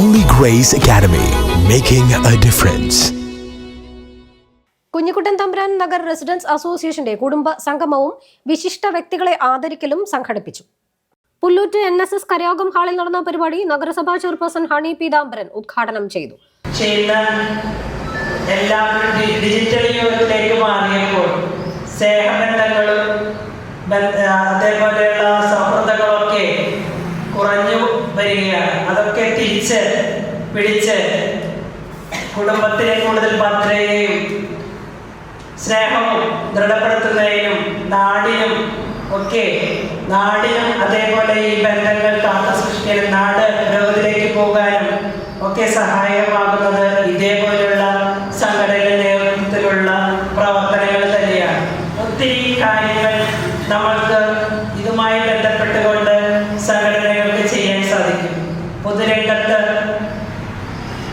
Holy Grace Academy, making a difference. Kunjikuttan Thampuran Nagar residence അസോസിയേഷന്റെ കുടുംബ സംഗമവും വിശിഷ്ട വ്യക്തികളെ ആദരിക്കലും സംഘടിപ്പിച്ചു പുല്ലൂറ്റ് എൻ എസ് എസ് കരയോഗം ഹാളിൽ നടന്ന പരിപാടി നഗരസഭാ ചെയർപേഴ്സൺ ഹണി പീതാംബരൻ ഉദ്ഘാടനം ചെയ്തു ഡിജിറ്റൽ യുഗത്തിലേക്ക് മാറിയപ്പോൾ ബന്ധ- അതേപോലെയുള്ള തിരിച്ച് പിടിച്ച്. കുടുംബത്തിനെ കൂടുതൽ ഭദ്രതയും സ്നേഹവും ദൃഢപ്പെടുത്തുന്നതിനും നാടിനും ഒക്കെ നാടിനും അതേപോലെ ഈ ബന്ധങ്ങൾ കാത്തു സൃഷ്ടിക്കാനും നാട് പുരോഗതിയിലേക്ക് പോകാനും ഒക്കെ സഹായമാകുന്നത് ഇതേപോലെയുള്ള സംഘടനയുടെ നേതൃത്വത്തിലുള്ള പ്രവർത്തനങ്ങൾ തന്നെയാണ്. ഒത്തിരി കാര്യങ്ങൾ നമ്മൾക്ക് ഇതുമായി ബന്ധപ്പെട്ടുകൊണ്ട്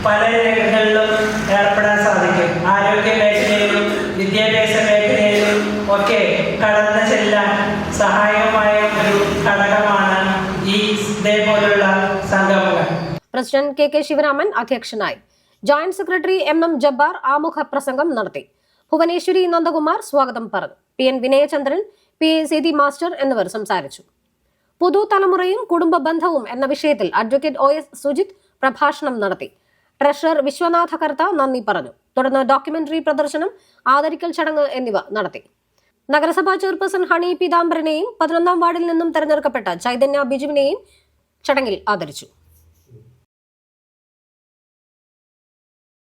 പല രംഗങ്ങളിലും ഏർപ്പെടാൻ സാധിക്കും. ആരോഗ്യ മേഖലയിലും വിദ്യാഭ്യാസ മേഖലയിലും ഒക്കെ കടന്നു ചെല്ലാൻ സഹായകമായ ഒരു ഘടകമാണ് ഈ ഇതേപോലുള്ള സംഗമങ്ങൾ. പ്രസിഡന്റ് കെ കെ ശിവരാമൻ അധ്യക്ഷനായി. Joint secretary M M Jabbar ആമുഖ പ്രസംഗം നടത്തി. ഭുവനേശ്വരി നന്ദകുമാർ സ്വാഗതം പറഞ്ഞു. P N Vinayachandran P A Seethi master എന്നിവർ സംസാരിച്ചു. പുതുതലമുറയും കുടുംബ ബന്ധവും എന്ന വിഷയത്തിൽ അഡ്വക്കേറ്റ് ഒ എസ് സുജിത് പ്രഭാഷണം നടത്തി. ട്രഷറർ വിശ്വനാഥ കർത്ത നന്ദി പറഞ്ഞു. തുടർന്ന് ഡോക്യുമെന്ററി പ്രദർശനം ആദരിക്കൽ ചടങ്ങ് എന്നിവ നടത്തി. നഗരസഭാ ചെയർപേഴ്സൺ ഹണി പീതാംബരനെയും പതിനൊന്നാം വാർഡിൽ നിന്നും തെരഞ്ഞെടുക്കപ്പെട്ട ചൈതന്യ ബിജുവിനെയും ചടങ്ങിൽ ആദരിച്ചു.